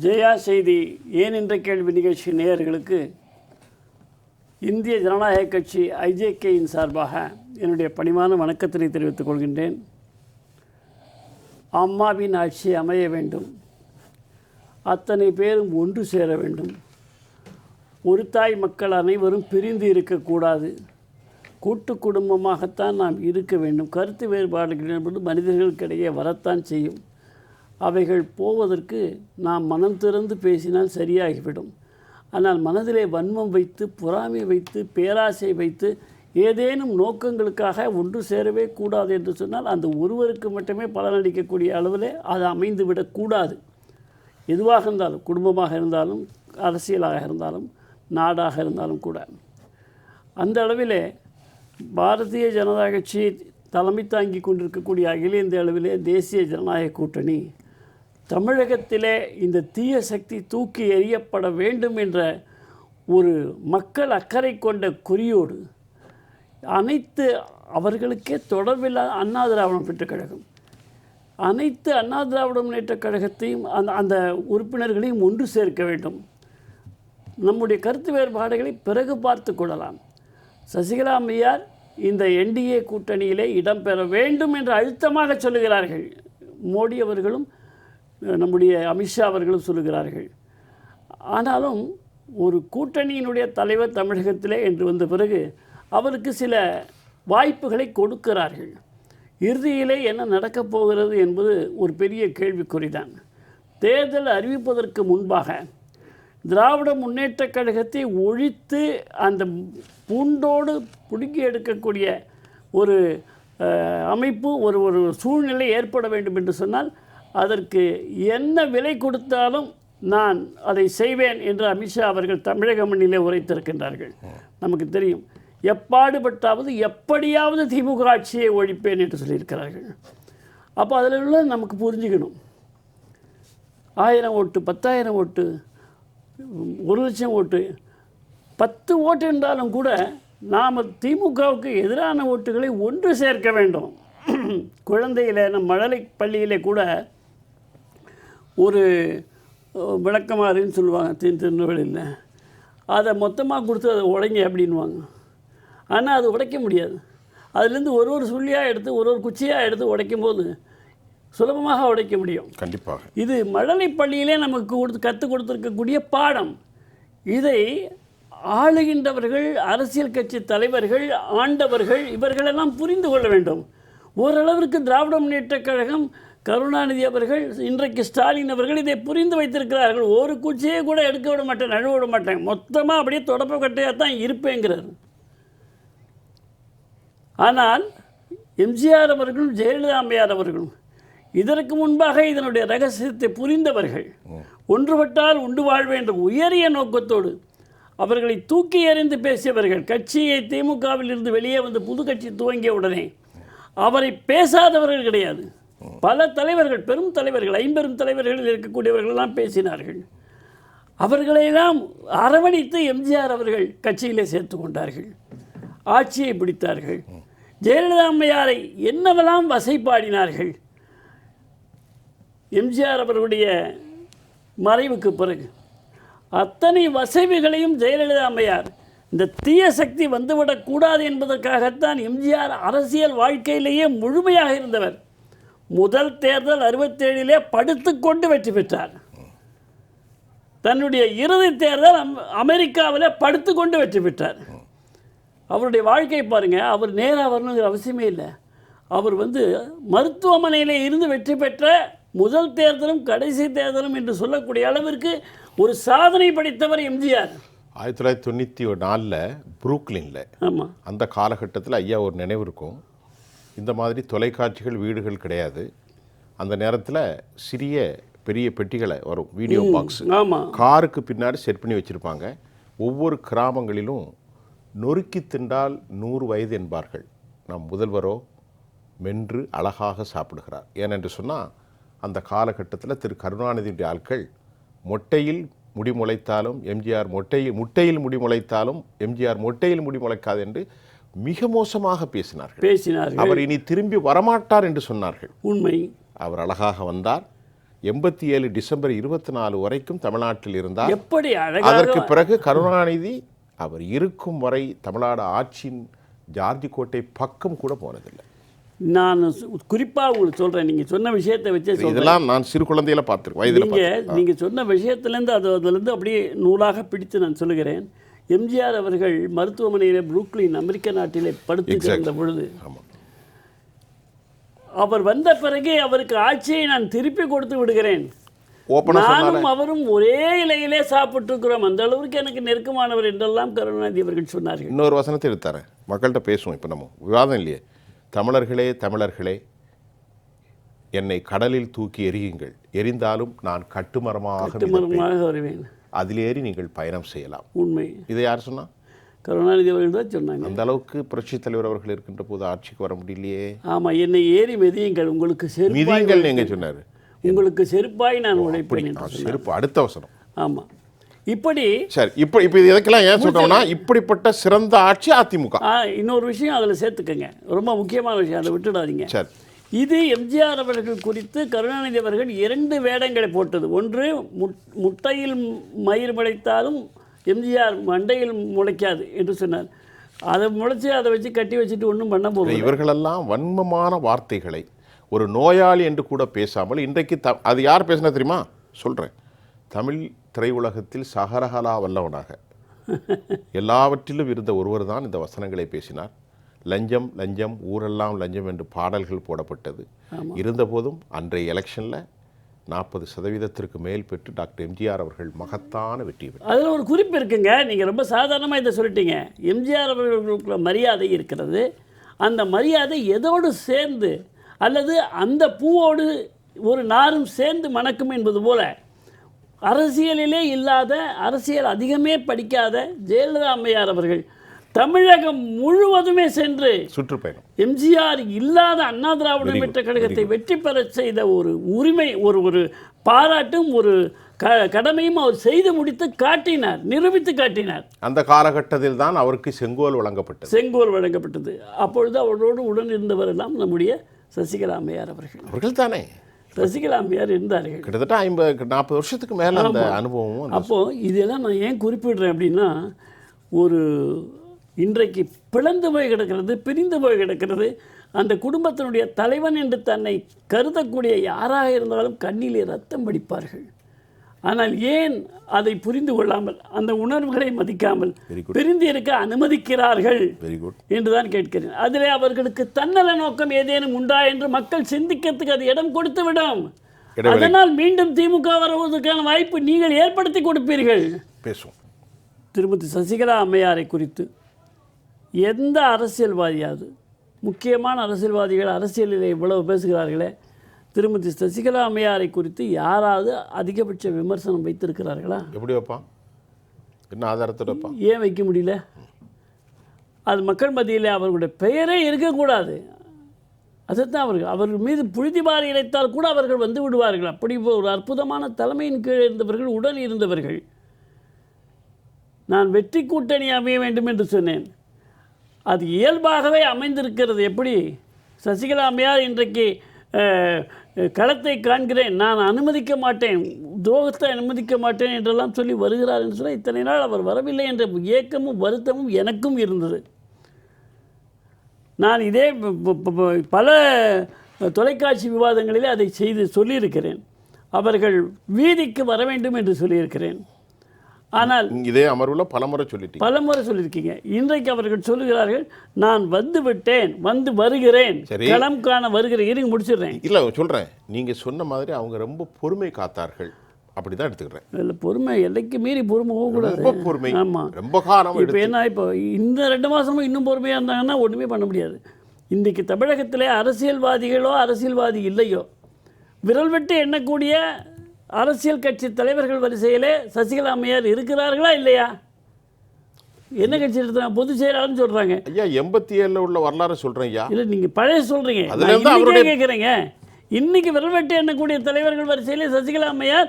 ஜெயா செய்தி ஏன் என்ற கேள்வி நிகழ்ச்சி நேயர்களுக்கு இந்திய ஜனநாயக கட்சி ஐஜேகேயின் சார்பாக என்னுடைய பணிவான வணக்கத்தினை தெரிவித்துக் கொள்கின்றேன். அம்மாவின் ஆட்சி அமைய வேண்டும். அத்தனை பேரும் ஒன்று சேர வேண்டும். ஒரு தாய் மக்கள் அனைவரும் பிரிந்து இருக்கக்கூடாது. கூட்டு குடும்பமாகத்தான் நாம் இருக்க வேண்டும். கருத்து வேறுபாடுகள் என்பது மனிதர்களுக்கிடையே வரத்தான் செய்யும். அவைகள் போவதற்கு நாம் மனம் திறந்து பேசினால் சரியாகிவிடும். ஆனால் மனதிலே வன்மம் வைத்து பொறாமை வைத்து பேராசை வைத்து ஏதேனும் நோக்கங்களுக்காக ஒன்று சேரவே கூடாது என்று சொன்னால் அந்த ஒருவருக்கு மட்டுமே பலனளிக்கக்கூடிய அளவில் அது அமைந்து விடக்கூடாது எதுவாக இருந்தாலும் குடும்பமாக இருந்தாலும் அரசியலாக இருந்தாலும் நாடாக இருந்தாலும் கூட. அந்த அளவிலே பாரதிய ஜனதா கட்சி தலைமை தாங்கி கொண்டிருக்கக்கூடிய அகில இந்திய அளவிலே தேசிய ஜனநாயக கூட்டணி தமிழகத்திலே இந்த தீய சக்தி தூக்கி எறியப்பட வேண்டும் என்ற ஒரு மக்கள் அக்கறை கொண்ட குறியோடு அனைத்து அவர்களுக்கே தொடர்பில்லாத அண்ணா திராவிட பெற்ற கழகம். அனைத்து அண்ணா திராவிட முன்னேற்றக் கழகத்தையும் அந்த அந்த உறுப்பினர்களையும் ஒன்று சேர்க்க வேண்டும். நம்முடைய கருத்து வேறுபாடுகளை பிறகு பார்த்து கொள்ளலாம். சசிகலா அம்மையார் இந்த என்டிஏ கூட்டணியிலே இடம்பெற வேண்டும் என்று அழுத்தமாக சொல்லுகிறார்கள். மோடி அவர்களும் நம்முடைய அமித்ஷா அவர்களும் சொல்லுகிறார்கள். ஆனாலும் ஒரு கூட்டணியினுடைய தலைவர் தமிழகத்திலே என்று வந்த பிறகு அவருக்கு சில வாய்ப்புகளை கொடுக்கிறார்கள். இறுதியிலே என்ன நடக்கப் போகிறது என்பது ஒரு பெரிய கேள்விக்குறிதான். தேர்தல் அறிவிப்பதற்கு முன்பாக திராவிட முன்னேற்றக் கழகத்தை ஒழித்து அந்த பூண்டோடு பிடுங்கி எடுக்கக்கூடிய ஒரு அமைப்பு ஒரு ஒரு சூழ்நிலை ஏற்பட வேண்டும் என்று சொன்னால் அதற்கு என்ன விலை கொடுத்தாலும் நான் அதை செய்வேன் என்று அமித்ஷா அவர்கள் தமிழக மண்ணிலே உரைத்திருக்கின்றார்கள். நமக்கு தெரியும் எப்பாடுபட்டாவது எப்படியாவது திமுக ஆட்சியை ஒழிப்பேன் என்று சொல்லியிருக்கிறார்கள். அப்போ அதில் உள்ள நமக்கு புரிஞ்சுக்கணும். ஆயிரம் ஓட்டு பத்தாயிரம் ஓட்டு ஒரு லட்சம் ஓட்டு பத்து ஓட்டு என்றாலும் கூட நாம் திமுகவுக்கு எதிரான ஓட்டுகளை ஒன்று சேர்க்க வேண்டும். குழந்தையில் நம் மழலை பள்ளியிலே கூட ஒரு விளக்கமாறுன்னு சொல்லுவாங்க திரு திருநெல்வேலியில் அதை மொத்தமாக கொடுத்து அதை உடைங்க அப்படின்வாங்க ஆனால் அது உடைக்க முடியாது. அதுலேருந்து ஒரு ஒரு சுள்ளியாக எடுத்து ஒரு ஒரு குச்சியாக எடுத்து உடைக்கும் போது சுலபமாக உடைக்க முடியும். கண்டிப்பாக. இது மழலை பள்ளியிலே நமக்கு கொடுத்து கற்றுக் கொடுத்துருக்கக்கூடிய பாடம். இதை ஆளுகின்றவர்கள் அரசியல் கட்சி தலைவர்கள் ஆண்டவர்கள் இவர்களெல்லாம் புரிந்து கொள்ள வேண்டும். ஓரளவிற்கு திராவிட முன்னேற்றக் கழகம் கருணாநிதி அவர்கள் இன்றைக்கு ஸ்டாலின் அவர்கள் இதை புரிந்து வைத்திருக்கிறார்கள். ஒரு குச்சியை கூட எடுக்க விட மாட்டேன் நழுவ விட மாட்டேன். மொத்தமாக அப்படியே தொடப்ப கட்டையாக தான் இருப்பேங்கிறார். ஆனால் எம்ஜிஆர் அவர்களும் ஜெயலலிதா அம்மையார் அவர்களும் இதற்கு முன்பாக இதனுடைய ரகசியத்தை புரிந்தவர்கள் ஒன்றுபட்டால் உண்டு வாழ்வேன் என்ற உயரிய நோக்கத்தோடு அவர்களை தூக்கி எறிந்து பேசியவர்கள் கட்சியை திமுகவில் இருந்து வெளியே வந்து புது கட்சி துவங்கிய உடனே அவரை பேசாதவர்கள் கிடையாது. பல தலைவர்கள் பெரும் தலைவர்கள் ஐம்பெரும் தலைவர்களில் இருக்கக்கூடியவர்கள் எல்லாம் பேசினார்கள். அவர்களையெல்லாம் அரவணைத்து எம்ஜிஆர் அவர்கள் கட்சியிலே சேர்த்து கொண்டார்கள். ஆட்சியை பிடித்தார்கள். ஜெயலலிதா அம்மையாரை என்னவெல்லாம் வசைப்பாடினார்கள்? எம்ஜிஆர் அவர்களுடைய மறைவுக்கு பிறகு. அத்தனை வசைவுகளையும் ஜெயலலிதா அம்மையார் இந்த தீய சக்தி வந்துவிடக்கூடாது என்பதற்காகத்தான் எம்ஜிஆர் அரசியல் வாழ்க்கையிலேயே முழுமையாக இருந்தவர். முதல் தேர்தல் அறுபத்தேழிலே படுத்துக்கொண்டு வெற்றி பெற்றார். தன்னுடைய இறுதி தேர்தல் அம் அமெரிக்காவில் படுத்துக்கொண்டு வெற்றி பெற்றார். அவருடைய வாழ்க்கை பாருங்க அவர் நேராக வரணுங்கிற அவசியமே இல்லை. அவர் வந்து மருத்துவமனையில் இருந்து வெற்றி பெற்ற முதல் தேர்தலும் கடைசி தேர்தலும் என்று சொல்லக்கூடிய அளவிற்கு ஒரு சாதனை படைத்தவர் எம்ஜிஆர். ஆயிரத்தி தொள்ளாயிரத்தி தொண்ணூற்றி நாலில் புரூக்லினில் ஆமாம் அந்த காலகட்டத்தில் ஐயா ஒரு நினைவு இருக்கும். இந்த மாதிரி தொலைக்காட்சிகள் வீடுகள் கிடையாது. அந்த நேரத்தில் சிறிய பெரிய பெட்டிகளை வரும் வீடியோ பாக்ஸ். காருக்கு பின்னாடி செட் பண்ணி வச்சுருப்பாங்க. ஒவ்வொரு கிராமங்களிலும் நொறுக்கி தின்றால் நூறு வயது என்பார்கள். நம் முதல்வரோ மென்று அழகாக சாப்பிடுகிறார். ஏனென்று சொன்னால் அந்த காலகட்டத்தில் திரு கருணாநிதியுடைய ஆட்கள் மொட்டையில் முடி முளைத்தாலும் எம்ஜிஆர் மொட்டையில் முட்டையில் முடி முளைத்தாலும் எம்ஜிஆர் மொட்டையில் முடி முளைக்காது என்று மிக மோசமாக பேசினார்கள். பேசினார்கள். அவர் இனி திரும்பி வரமாட்டார் என்று சொன்னார்கள். உண்மை. அவர் அழகாக வந்தார். எண்பத்தி ஏழு டிசம்பர் இருபத்தி நாலு வரைக்கும் தமிழ்நாட்டில் இருந்தார். எப்படி அதற்கு பிறகு கருணாநிதி அவர் இருக்கும் வரை தமிழ்நாடு ஆட்சியின் ஜார்ஜி கோட்டை பக்கம் கூட போனதில்லை. நான் குறிப்பாக உங்களுக்கு சொல்கிறேன் நீங்கள் சொன்ன விஷயத்தை வச்சே இதெல்லாம் நான் சிறு குழந்தையில பார்த்துருக்கேன். நீங்கள் நீங்கள் சொன்ன விஷயத்துலேருந்து அது அதுலேருந்து அப்படியே நூலாக பிடித்து நான் சொல்லுகிறேன். எம்ஜிஆர் அவர்கள் மருத்துவமனையில் புரூக்லின் அமெரிக்க நாட்டிலே படுத்து கிடந்த பொழுது அவர் வந்த பிறகே அவருக்கு ஆட்சியை நான் திருப்பி கொடுத்து விடுகிறேன். நானும் அவரும் ஒரே இலையிலே சாப்பிட்டுருக்கிறோம். அந்த அளவுக்கு எனக்கு நெருக்கமானவர் என்றெல்லாம் கருணாநிதி அவர்கள் சொன்னார்கள். இன்னொரு வசனத்தை எடுத்தாரேன் மக்கள்கிட்ட பேசுவோம் இப்போ நம்ம. விவாதம் இல்லையே. தமிழர்களே தமிழர்களே என்னை கடலில் தூக்கி எறியுங்கள். எரிந்தாலும் நான் கட்டுமரமாக வருவேன். அதில் ஏறி நீங்கள் பயணம் செய்யலாம். உண்மை. இதை யார் சொன்னா? கருணாநிதி அவர்கள் தான் சொன்னாங்க. அந்த அளவுக்கு புரட்சித் தலைவர் அவர்கள் இருக்கின்ற போது ஆட்சிக்கு வர முடியலையே. ஆமாம் என்னை ஏறி மிதியுங்கள் உங்களுக்கு மிதிங்கள் எங்க சொன்னார். உங்களுக்கு செருப்பாய் நான் உழைப்பேன் செருப்பு அடுத்த வசனம் ஆமாம் இப்படி சரி இப்போ இப்போ இது எதுக்கெல்லாம் ஏன் சொல்றோம்னா இப்படிப்பட்ட சிறந்த ஆட்சி அதிமுக. இன்னொரு விஷயம் அதில் சேர்த்துக்கங்க. ரொம்ப முக்கியமான விஷயம் அதை விட்டுடாதீங்க. சரி. இது எம்ஜிஆர் அவர்கள் குறித்து கருணாநிதி அவர்கள் இரண்டு வேடங்களை போட்டது. ஒன்று முட்- முட்டையில் மயிர் முளைத்தாலும் எம்ஜிஆர் மண்டையில் முளைக்காது என்று சொன்னார். அதை முளைச்சி அதை வச்சு கட்டி வச்சுட்டு ஒன்றும் பண்ண போகுது இவர்களெல்லாம் வன்மமான வார்த்தைகளை ஒரு நோயாளி என்று கூட பேசாமல் இன்றைக்கு த அது யார் பேசினா தெரியுமா? சொல்கிறேன் தமிழ் திரையுலகத்தில் சகரகலா வல்லவனாக. எல்லாவற்றிலும் இருந்த ஒருவர் தான் இந்த வசனங்களை பேசினார். லஞ்சம் லஞ்சம் ஊரெல்லாம் லஞ்சம் என்று பாடல்கள் போடப்பட்டது. இருந்தபோதும் அன்றைய எலெக்ஷனில் நாற்பது சதவீதத்திற்கு மேல் பெற்று டாக்டர் எம்ஜிஆர் அவர்கள் மகத்தான வெற்றி பெற்றார். அதில் ஒரு குறிப்பு இருக்குங்க. நீங்கள் ரொம்ப சாதாரணமாக இதை சொல்லிட்டீங்க. எம்ஜிஆர் அவர்களுக்குள்ள மரியாதை இருக்கிறது. அந்த மரியாதை எதோடு சேர்ந்து அல்லது அந்த பூவோடு ஒரு நாரும் சேர்ந்து மணக்கும் என்பது போல அரசியலிலே இல்லாத அரசியல் அதிகமே படிக்காத ஜெயலலிதா அம்மையார் அவர்கள் தமிழகம் முழுவதுமே சென்று சுற்றுப்பயணம். எம்ஜிஆர் இல்லாத அண்ணா திராவிட முன்னேற்ற கழகத்தை வெற்றி பெறச் செய்த ஒரு உரிமை ஒரு ஒரு பாராட்டும் ஒரு க கடமையும் அவர் செய்து முடித்து காட்டினார் நிரூபித்து காட்டினார். அந்த காலகட்டத்தில் தான் அவருக்கு செங்கோல் வழங்கப்பட்டது. செங்கோல் வழங்கப்பட்டது. அப்பொழுது அவரோடு உடன் இருந்தவர் எல்லாம் நம்முடைய சசிகலா அம்மையார் அவர்கள். அவர்கள் தானே சசிகலா அம்மையார் இருந்தார்கள். கிட்டத்தட்ட ஐம்பது நாற்பது வருஷத்துக்கு மேலே அந்த அனுபவமும் அந்த- அப்போ இதெல்லாம் நான் ஏன் குறிப்பிடுறேன் அப்படின்னா ஒரு இன்றைக்கு பிளந்து போய் கிடக்கிறது பிரிந்து போய் கிடக்கிறது. அந்த குடும்பத்தினுடைய தலைவன் என்று தன்னை கருதக்கூடிய யாராக இருந்தாலும் கண்ணிலே ரத்தம் வடிப்பார்கள். ஆனால் ஏன் அதை புரிந்து கொள்ளாமல் அந்த உணர்வுகளை மதிக்காமல் பிரிந்து இருக்க அனுமதிக்கிறார்கள்? என்றுதான் கேட்கிறேன். அதிலே அவர்களுக்கு தன்னல நோக்கம் ஏதேனும் உண்டா என்று மக்கள் சிந்திக்கிறதுக்கு அது இடம் கொடுத்து விடும். அதனால் மீண்டும் திமுக வருவதற்கான வாய்ப்பு நீங்கள் ஏற்படுத்தி கொடுப்பீர்கள். பேசுவோம். திருமதி சசிகலா அம்மையாரை குறித்து எந்த அரசியல்வாதியாவது முக்கியமான அரசியல்வாதிகள் அரசியலில் இவ்வளவு பேசுகிறார்களே. திருமதி சசிகலா அம்மையாரை குறித்து யாராவது அதிகபட்ச விமர்சனம் வைத்திருக்கிறார்களா? எப்படி வைப்பான்? என்ன ஆதாரத்தோட வைப்பான்? ஏன் வைக்க முடியல? அது மக்கள் மத்தியில் அவர்களுடைய பெயரே இருக்கக்கூடாது. அதைத்தான் அவர்கள் அவர்கள் மீது புழுதிபாரி இழைத்தால் கூட அவர்கள் வந்து விடுவார்கள். அப்படி ஒரு அற்புதமான தலைமையின் கீழ் இருந்தவர்கள் உடன் இருந்தவர்கள். நான் வெற்றி கூட்டணி அமைய வேண்டும் என்று சொன்னேன். அது இயல்பாகவே அமைந்திருக்கிறது. எப்படி? சசிகலா அம்மையார் இன்றைக்கு களத்தை காண்கிறேன். நான் அனுமதிக்க மாட்டேன். துரோகத்தை அனுமதிக்க மாட்டேன் என்றெல்லாம் சொல்லி வருகிறார் என்று சொன்னால் இத்தனை நாள் அவர் வரவில்லை என்ற ஏக்கமும் வருத்தமும் எனக்கும் இருந்தது. நான் இதே பல தொலைக்காட்சி விவாதங்களிலே அதை செய்து சொல்லியிருக்கிறேன். அவர்கள் வீதிக்கு வர வேண்டும் என்று சொல்லியிருக்கிறேன். ஆனால் இதே அமர்வுல பலமுறை சொல்லிட்டீங்க. பலமுறை சொல்லியிருக்கீங்க. இன்றைக்கு அவர்கள் சொல்லுகிறார்கள் நான் வந்து விட்டேன் வந்து வருகிறேன். சரி. களம் காண வருகிறேன். இருங்க முடிச்சிடுறேன். இல்ல சொல்றேன். நீங்க சொன்ன மாதிரி அவங்க ரொம்ப பொறுமை காத்தார்கள். அப்படிதான் எடுத்துக்கிறேன். இதில் பொறுமை எல்லைக்கு மீறி பொறுமை போகக்கூடாது. ரொம்ப பொறுமை. ஆமாம் ரொம்ப காலம் இப்போ என்ன இப்போ இந்த ரெண்டு மாதமும் இன்னும் பொறுமையாக இருந்தாங்கன்னா ஒன்றுமே பண்ண முடியாது. இன்றைக்கு தமிழகத்திலே அரசியல்வாதிகளோ அரசியல்வாதி இல்லையோ விரல் விட்டு எண்ணக்கூடிய அரசியல் கட்சி தலைவர்கள் வரிசையிலே சசிகலா அம்மையார் இருக்கிறார்களா இல்லையா? என்ன கட்சி எடுத்தாங்க பொதுச் செயலாளர்னு சொல்கிறாங்க ஐயா எண்பத்தி ஏழுல உள்ள வரலாறு சொல்றேன் ஐயா இல்லை நீங்கள் பழைய சொல்கிறீங்க இன்னைக்கே அவருடைய- கேட்குறேங்க இன்னைக்கு விரல் வெட்டு எண்ணக்கூடிய தலைவர்கள் வரிசையிலே சசிகலா அம்மையார்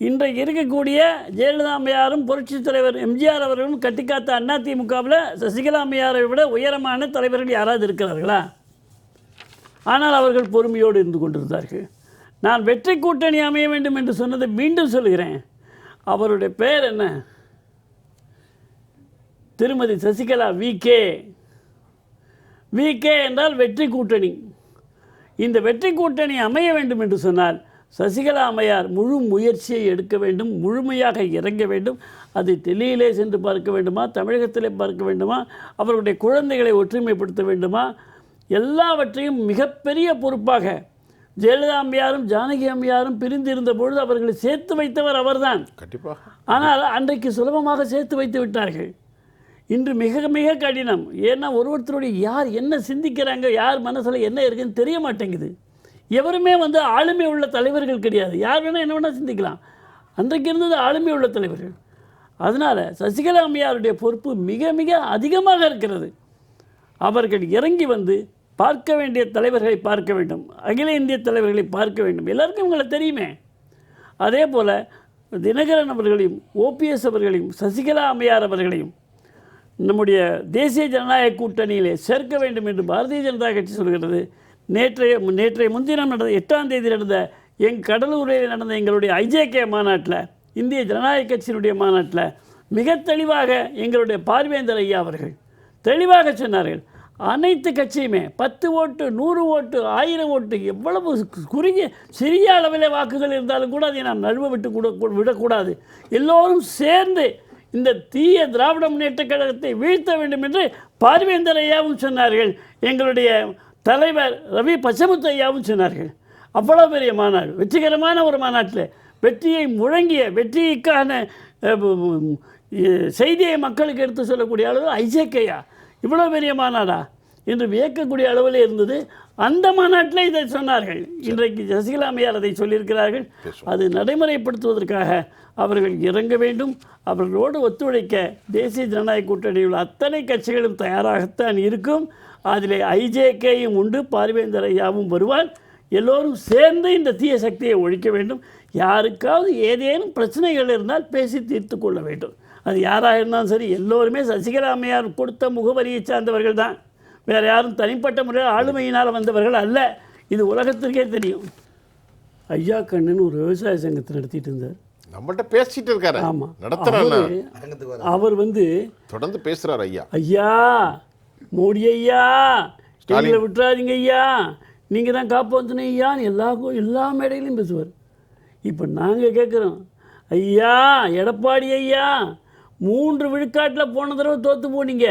இன்றைக்கு இருக்கக்கூடிய ஜெயலலிதா அம்மையாரும் புரட்சித் தலைவர் எம்ஜிஆர் அவர்களும் கட்டிக்காத்த அதிமுகவில் சசிகலா அம்மையாரை விட உயரமான தலைவர்கள் யாராவது இருக்கிறார்களா? ஆனால் அவர்கள் பொறுமையோடு இருந்து கொண்டிருந்தார்கள். நான் வெற்றி கூட்டணி அமைய வேண்டும் என்று சொன்னதை மீண்டும் சொல்கிறேன். அவருடைய பெயர் என்ன? திருமதி Sasikala V K V K என்றால் வெற்றி கூட்டணி. இந்த வெற்றி கூட்டணி அமைய வேண்டும் என்று சொன்னால் சசிகலா அம்மையார் முழு முயற்சியை எடுக்க வேண்டும் முழுமையாக இறங்க வேண்டும். அது டெல்லியிலே சென்று பார்க்க வேண்டுமா? தமிழகத்திலே பார்க்க வேண்டுமா? அவர்களுடைய குழந்தைகளை ஒற்றுமைப்படுத்த வேண்டுமா? எல்லாவற்றையும் மிகப்பெரிய பொறுப்பாக ஜெயலலிதா அம்மையாரும் ஜானகி அம்மையாரும் பிரிந்திருந்த பொழுது அவர்களை சேர்த்து வைத்தவர் அவர்தான். கண்டிப்பாக ஆனால் அன்றைக்கு சுலபமாக சேர்த்து வைத்து விட்டார்கள். இன்று மிக மிக கடினம். ஏன்னா ஒருவருத்தருடைய யார் என்ன சிந்திக்கிறாங்க யார் மனசில் என்ன இருக்குன்னு தெரிய மாட்டேங்குது. எவருமே வந்து ஆளுமை உள்ள தலைவர்கள் கிடையாது. யார் வேணால் என்ன வேணால் சிந்திக்கலாம். அன்றைக்கு இருந்தது ஆளுமை உள்ள தலைவர்கள். அதனால் சசிகலா அம்மையாருடைய பொறுப்பு மிக மிக அதிகமாக இருக்கிறது. அவர்கள் இறங்கி வந்து பார்க்க வேண்டிய தலைவர்களை பார்க்க வேண்டும். அகில இந்திய தலைவர்களை பார்க்க வேண்டும். எல்லாருக்கும் இவங்களை தெரியுமே. அதே போல் தினகரன் அவர்களையும் ஓபிஎஸ் அவர்களையும் சசிகலா அம்மையார் அவர்களையும் நம்முடைய தேசிய ஜனநாயக கூட்டணியிலே சேர்க்க வேண்டும் என்று பாரதிய ஜனதா கட்சி சொல்கிறது. நேற்றைய நேற்றைய முன்தினம் நடந்த எட்டாம் தேதி நடந்த எங் கடலூரில் நடந்த எங்களுடைய ஐஜேகே மாநாட்டில் இந்திய ஜனநாயக கட்சியினுடைய மாநாட்டில் மிக தெளிவாக எங்களுடைய பார்வேந்தர் ஐயா அவர்கள் தெளிவாக சொன்னார்கள். அனைத்து கட்சியுமே பத்து ஓட்டு நூறு ஓட்டு ஆயிரம் ஓட்டு எவ்வளவு குறுகிய சிறிய அளவில் வாக்குகள் இருந்தாலும் கூட அதை நாம் நழுவ விட்டு கூட விடக்கூடாது. எல்லோரும் சேர்ந்து இந்த தீய திராவிட முன்னேற்ற கழகத்தை வீழ்த்த வேண்டும் என்று பார்வேந்தர் ஐயாவும் சொன்னார்கள். எங்களுடைய தலைவர் ரவி பச்சமுத்து ஐயாவும் சொன்னார்கள். அவ்வளோ பெரிய மாநாடு வெற்றிகரமான ஒரு மாநாட்டில் வெற்றியை முழங்கிய வெற்றிக்கான செய்தியை மக்களுக்கு எடுத்து சொல்லக்கூடிய அளவு ஐஜேக்கையா இவ்வளோ பெரிய மாநாடா? என்று வியக்கக்கூடிய அளவில் இருந்தது. அந்த மாநாட்டில் இதை சொன்னார்கள். இன்றைக்கு ஜெசிகலா அம்மையார் அதை சொல்லியிருக்கிறார்கள். அது நடைமுறைப்படுத்துவதற்காக அவர்கள் இறங்க வேண்டும். அவர்களோடு ஒத்துழைக்க தேசிய ஜனநாயக கூட்டணியில் உள்ள அத்தனை கட்சிகளும் தயாராகத்தான் இருக்கும். அதிலே ஐஜேகேயும் உண்டு பார்வேந்தர் ஐயாவும் வருவார். எல்லோரும் சேர்ந்து இந்த தீய சக்தியை ஒழிக்க வேண்டும். யாருக்காவது ஏதேனும் பிரச்சனைகள் இருந்தால் பேசி தீர்த்து கொள்ள வேண்டும். அது யாராக இருந்தாலும் சரி எல்லோருமே சசிகலா அம்மையார் கொடுத்த முகவரியை சார்ந்தவர்கள் தான். வேறு யாரும் தனிப்பட்ட முறையில் ஆளுமையினால் வந்தவர்கள் அல்ல. இது உலகத்திற்கே தெரியும். ஐயா கண்ணன் ஒரு விவசாய சங்கத்தை நடத்திட்டு இருந்தார். நம்மள்ட்ட பேசிட்டு இருக்காரு. ஆமாம் நடத்துறாரு அவரு- வந்து தொடர்ந்து பேசுறாரு ஐயா. ஐயா மோடி ஐயா எங்களை விட்டுறாதீங்க ஐயா. நீங்கள் தான் காப்பாற்றணும் ஐயான்னு எல்லா எல்லா மேடையிலையும் பேசுவார். இப்போ நாங்கள் கேட்குறோம் ஐயா எடப்பாடி ஐயா மூன்று விழுக்காட்டில் போன தடவை தோற்று போனீங்க.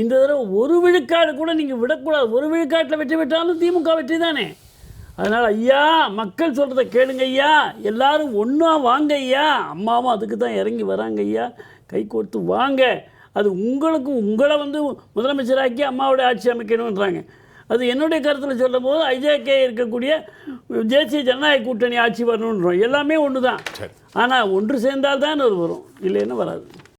இந்த தடவை ஒரு விழுக்காடு கூட நீங்கள் விடக்கூடாது. ஒரு விழுக்காட்டில் வெற்றி பெற்றாலும் திமுக வெற்றி தானே. அதனால் ஐயா மக்கள் சொல்கிறத கேளுங்க ஐயா. எல்லாரும் ஒன்றா வாங்க ஐயா. அம்மாவும் அதுக்கு தான் இறங்கி வராங்க ஐயா. கை கோர்த்து வாங்க. அது உங்களுக்கு உங்களை வந்து முதலமைச்சராக்கி அம்மாவோட ஆட்சி அமைக்கணுன்றாங்க அது என்னுடைய கருத்தில் சொல்லும் போது ஐஜேகே இருக்கக்கூடிய தேசிய ஜனநாயக கூட்டணி ஆட்சி வரணுன்றோம் எல்லாமே ஒன்று தான் ஆனால் ஒன்று சேர்ந்தால் தான் அது வரும். இல்லைன்னா வராது.